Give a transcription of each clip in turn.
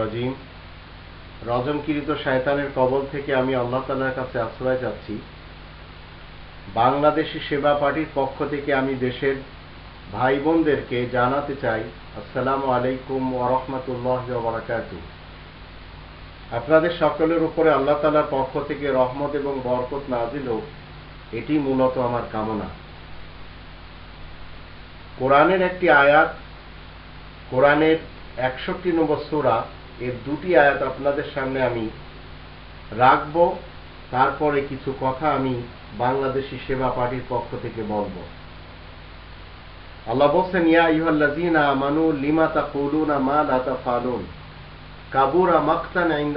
রজিম। রজমকৃত শয়তানের কবল থেকে আমি আল্লাহ তালার কাছে আশ্রয় চাচ্ছি। বাংলাদেশি সেবা পার্টির পক্ষ থেকে আমি দেশের ভাই বোনদেরকে জানাতে চাই, আসসালামু আলাইকুম ওরহমতুল্লাহ আপনাদের সকলের উপরে আল্লাহ তালার পক্ষ থেকে রহমত এবং বরকত নাজিল হোক, এটি মূলত আমার কামনা। কোরআনের একটি আয়াত, কোরআনের একষট্টি নম্বর সোরা, এর দুটি আয়াত আপনাদের সামনে আমি রাখব। তারপরে কিছু কথা আমি বাংলাদেশি সেবা পার্টির পক্ষ থেকে বলব। আল্লাহ বলছেন, ইয়া ইহাল্লাযিনা আমানু, লিমা তাকুলুনা মা লা তাফালুন? কাবুরা মাকতান আন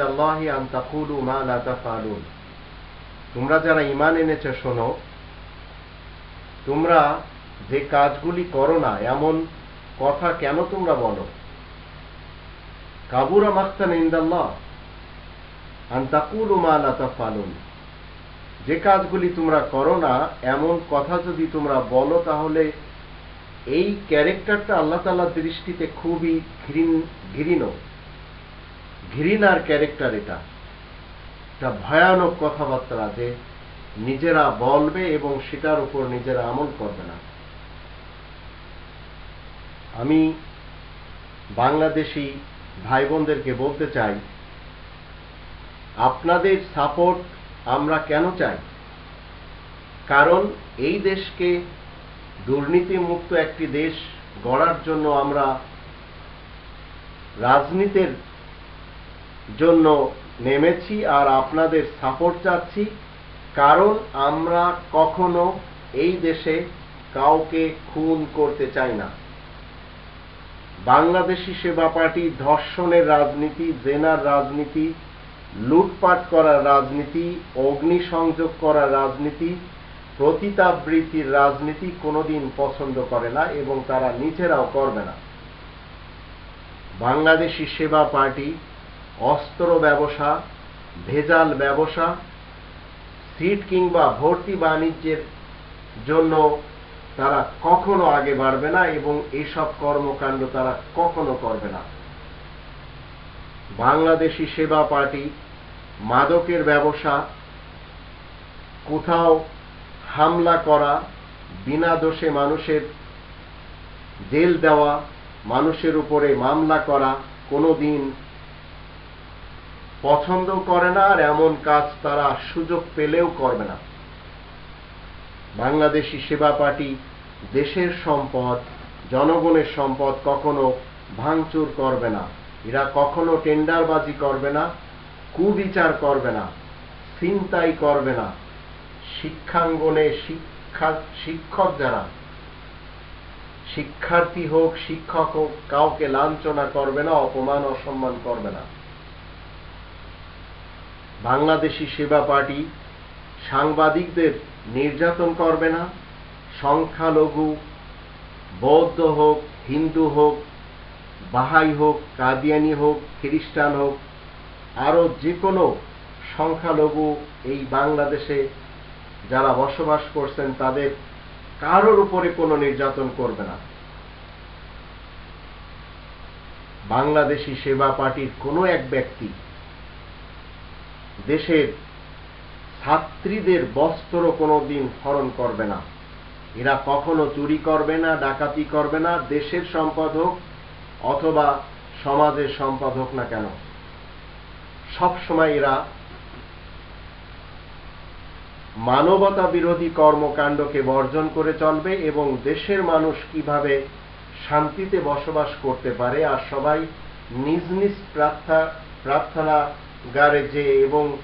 মা তোমরা যারা ঈমান এনেছে, শোনো, তোমরা যে কাজগুলি করো না, এমন কথা কেন তোমরা বলো? কাবুরা মাকতান ইনদাল্লাহ। আন তাকুলু মা লা তাফালুন যে কাজগুলি তোমরা করো না, এমন কথা যদি তোমরা বলো, তাহলে এই ক্যারেক্টারটা আল্লাহ তালার দৃষ্টিতে খুবই ঘৃণ ঘৃণ। ঘৃণার ক্যারেক্টার এটা। একটা ভয়ানক কথাবার্তা যে নিজেরা বলবে এবং সেটার উপর নিজেরা আমল করবে না। আমি বাংলাদেশি ভাই বোনদেরকে বলতে চাই, আপনাদের সাপোর্ট আমরা কেন চাই? কারণ এই দেশকে দুর্নীতিমুক্ত একটি দেশ গড়ার জন্য আমরা রাজনীতির জন্য নেমেছি আর আপনাদের সাপোর্ট চাচ্ছি, কারণ আমরা কখনো এই দেশে কাউকে খুন করতে চাই না। বাংলাদেশি সেবা পার্টি ধর্ষণের রাজনীতি, জেনার রাজনীতি, লুটপাট করার রাজনীতি, অগ্নিসংযোগ করার রাজনীতি, প্রতিতাবৃত্তির রাজনীতি কোনোদিন পছন্দ করে না এবং তারা নিজেরাও করবে না। বাংলাদেশি সেবা পার্টি, অস্ত্র ব্যবসা, ভেজাল ব্যবসা, সিট কিংবা ভর্তি বাণিজ্যের জন্য তারা কখনো আগে বাড়বে না এবং এসব কর্মকাণ্ড তারা কখনো করবে না। বাংলাদেশি সেবা পার্টি, মাদকের ব্যবসা, কোথাও হামলা করা, বিনা দোষে মানুষের জেল দেওয়া, মানুষের উপরে মামলা করা কোনোদিন পছন্দ করে না আর এমন কাজ তারা সুযোগ পেলেও করবে না। বাংলাদেশি সেবা পার্টি দেশের সম্পদ, জনগণের সম্পদ কখনো ভাঙচুর করবে না। এরা কখনো টেন্ডারবাজি করবে না, কুবিচার করবে না চিন্তাই করবে না। শিক্ষাঙ্গনে শিক্ষা, শিক্ষক যারা, শিক্ষার্থী হোক, শিক্ষক হোক, কাউকে লাঞ্ছনা করবে না, অপমান, অসম্মান করবে না। বাংলাদেশি সেবা পার্টি সাংবাদিকদের নির্যাতন করবে না সংখ্যালঘু, বৌদ্ধ হোক, হিন্দু হোক, বাহাই হোক, কাদিয়ানি হোক, খ্রিস্টান হোক, আরও যে কোনো সংখ্যালঘু এই বাংলাদেশে যারা বসবাস করছেন, তাদের কারোর উপরে কোনো নির্যাতন করবে না। বাংলাদেশি সেবা পার্টির কোনো এক ব্যক্তি দেশের ছাত্রীদের বস্ত্র কোনো দিন হরণ করবে না। এরা কখনো চুরি করবে না, ডাকাতি করবে না, দেশের সম্পদ হোক অথবা সমাজের সম্পদ হোক না কেন। সব সময় এরা মানবতা বিরোধী কর্মকাণ্ডকে বর্জন করে চলবে এবং দেশের মানুষ কীভাবে শান্তিতে বসবাস করতে পারে আর সবাই নিজ নিজ প্রার্থনা, প্রার্থনাগারে যে এবং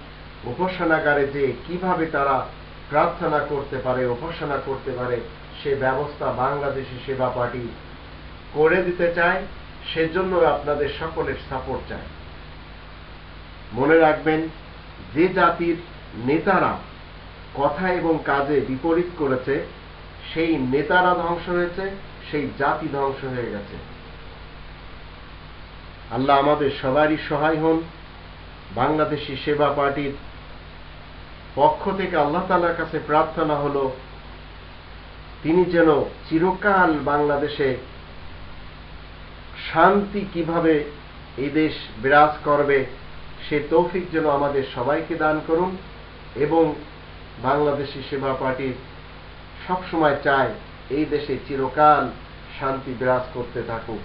উপাসনাগারে যে কীভাবে তারা প্রার্থনা করতে পারে, উপাসনা করতে পারে, সে ব্যবস্থা বাংলাদেশি সেবা পার্টি করে দিতে চায়, সেজন্য আপনাদের সকলের সাপোর্ট চায়। মনে রাখবেন, যে জাতির নেতারা কথা এবং কাজে বিপরীত করেছে, সেই নেতারা ধ্বংস হয়েছে, সেই জাতি ধ্বংস হয়ে গেছে। আল্লাহ আমাদের সবারই সহায় হন, বাংলাদেশি সেবা পার্টির পক্ষ থেকে আল্লাহ তালার কাছে প্রার্থনা হলো, তিনি যেন চিরকাল বাংলাদেশে শান্তি কীভাবে এই দেশ বিরাজ করবে, সে তৌফিক যেন আমাদের সবাইকে দান করুন এবং বাংলাদেশি সেবা পার্টি সবসময় চায় এই দেশে চিরকাল শান্তি বিরাজ করতে থাকুক।